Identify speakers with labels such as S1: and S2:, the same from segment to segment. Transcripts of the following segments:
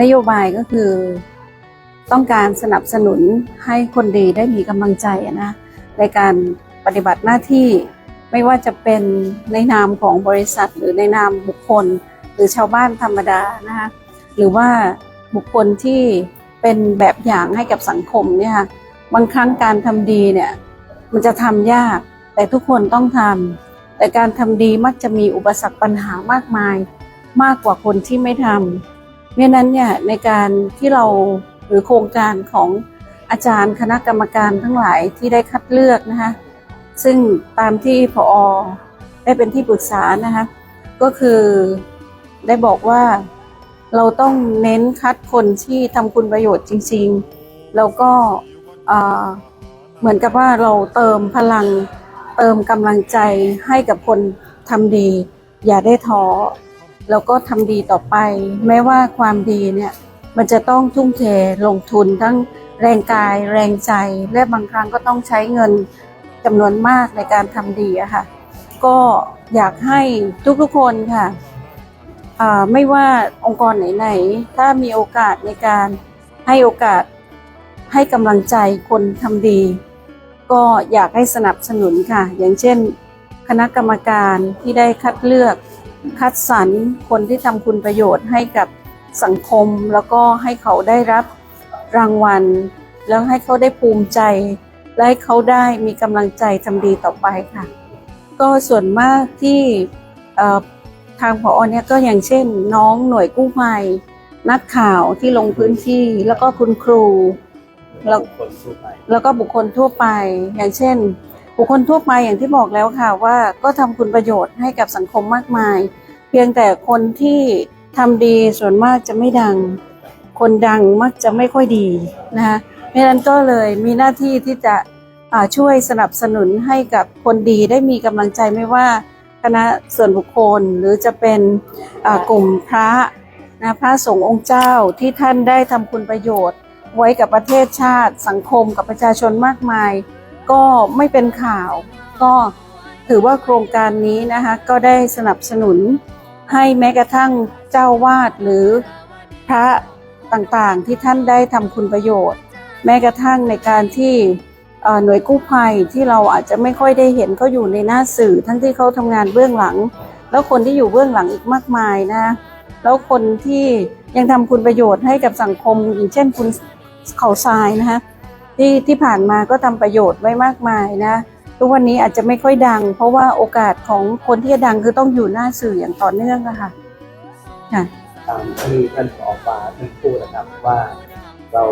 S1: นโยบายก็คือต้องการสนับสนุนให้คนดีได้มีกำลังใจนะในการปฏิบัติหน้าที่ไม่ว่าจะเป็นในนามของบริษัท หรือในนามบุคคล หรือชาวบ้านธรรมดานะคะหรือว่าบุคคลที่เป็นแบบอย่างให้กับสังคมเนี่ยค่ะบางครั้งการทำดีเนี่ยมันจะทำยาก แต่ทุกคนต้องทำแต่การทำดีมักจะมีอุปสรรคปัญหามากมาย มากกว่าคนที่ไม่ทำ เพราะนั้นเนี่ยในการที่เราหรือโครงการของอาจารย์คณะกรรมการทั้งหลายที่ได้คัดเลือกนะคะซึ่งตามที่พอได้เป็นที่ปรึกษานะคะก็คือได้บอกว่าเราต้องเน้นคัดคนที่ทำคุณประโยชน์จริงๆ แล้วก็เหมือนกับว่าเราเติมพลังเติมกำลังใจให้กับคนทำดี อย่าได้ท้อ แล้วก็ทำดีต่อไป แม้ว่าความดีเนี่ยมันจะต้องทุ่มเทลงทุนทั้งแรงกาย แรงใจ และบางครั้งก็ต้องใช้เงินจำนวนมากในการทำดีอะค่ะ ก็อยากให้ทุกๆคนค่ะไม่ว่าองค์กรไหนๆ ถ้ามีโอกาสในการให้โอกาสให้กำลังใจคนทำดี ก็อยากให้สนับสนุนค่ะ อย่างเช่น คณะกรรมการที่ได้คัดเลือก คัดสรรคนที่ทำคุณประโยชน์ให้กับสังคม แล้วก็ให้เขาได้รับรางวัล แล้วให้เขาได้ภูมิใจ และให้เขาได้มีกำลังใจทำดีต่อไปค่ะ ก็ส่วนมากที่เอ่อทางผอเนี่ยก็อย่างเช่น น้องหน่วยกู้ภัยนักข่าวที่ลงพื้นที่แล้วก็คุณครูแล้ว
S2: คนทั่วไป
S1: แล้วก็บุคคลทั่วไป อย่างเช่น บุคคลทั่วไปอย่างที่บอกแล้วค่ะว่าก็ทำคุณประโยชน์ให้กับสังคมมากมาย เพียงแต่คนที่ทำดีส่วนมากจะไม่ดัง คนดังมักจะไม่ค่อยดีนะคะเพราะนั้นก็เลยมีหน้าที่ที่จะช่วยสนับสนุนให้กับคนดีได้มีกำลังใจไม่ว่าคณะส่วนบุคคลหรือจะเป็นกลุ่มพระนะพระสงฆ์องค์เจ้าที่ท่านได้ทำคุณประโยชน์ ไว้กับประเทศชาติสังคมกับประชาชนมากมาย ก็ไม่เป็นข่าว ก็ถือว่าโครงการนี้นะคะก็ได้สนับสนุนให้แม้กระทั่งเจ้าวาดหรือพระต่างๆที่ท่านได้ทำคุณประโยชน์ แม้กระทั่งในการที่หน่วยกู้ภัยที่เราอาจจะไม่ค่อยได้เห็นเขาอยู่ในหน้าสื่อ ทั้งที่เขาทำงานเบื้องหลัง แล้วคนที่อยู่เบื้องหลังอีกมากมายนะแล้วคนที่ยังทำคุณประโยชน์ให้กับสังคมอย่างเช่นคุณเขาทรายนะคะ ที่ที่ผ่านมาก็ทำประโยชน์ไว้มากมายนะ ทุกวันนี้อาจจะไม่ค่อยดัง เพราะว่าโอกาสของคนที่จะดังคือต้องอยู่หน้าสื่ออย่างต่อเนื่องอะค่ะค่ะ
S2: ตามที่ท่านผอฟ้าท่านพูดนะครับว่าเรา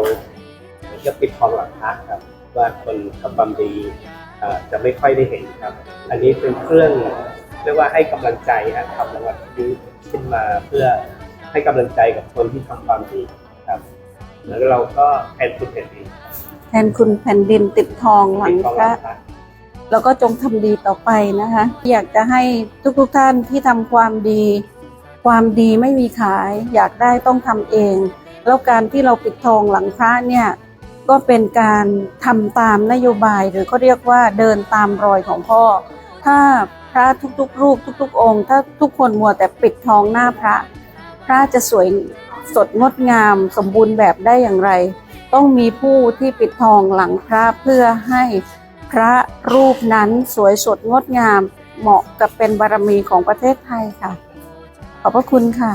S2: จะปิดทองหลังพระครับ ว่าคนทำความดีจะไม่ค่อยได้เห็นครับ อันนี้เป็นเครื่องเรียกว่าให้กำลังใจครับทำรางวัลนี้ขึ้นมาเพื่อให้กำลังใจกับคนที่ทำความดีครับ แล้วเราก็แทนคุณแผ่นดิน
S1: นคุณแผ่นดินติดทองหลั
S2: งพระ
S1: แล้วก็จงทำดีต่อไปนะคะ อยากจะให้ทุกๆท่านที่ทำความดี ความดีไม่มีขาย อยากได้ต้องทำเอง แล้วการที่เราปิดทองหลังพระเนี่ยก็เป็นการทำตามนโยบายหรือเขาเรียกว่าเดินตามรอยของพ่อ ถ้าพระทุกๆ รูปทุก ๆ องค์ ถ้าทุกคนมัวแต่ปิดทองหน้าพระ พระจะสวยสดงดงามสมบูรณ์แบบได้อย่างไร ต้องมีผู้ที่ปิดทองหลังพระเพื่อให้พระรูปนั้นสวยสดงดงามเหมาะกับเป็นบารมีของประเทศไทยค่ะ ขอบพระคุณค่ะ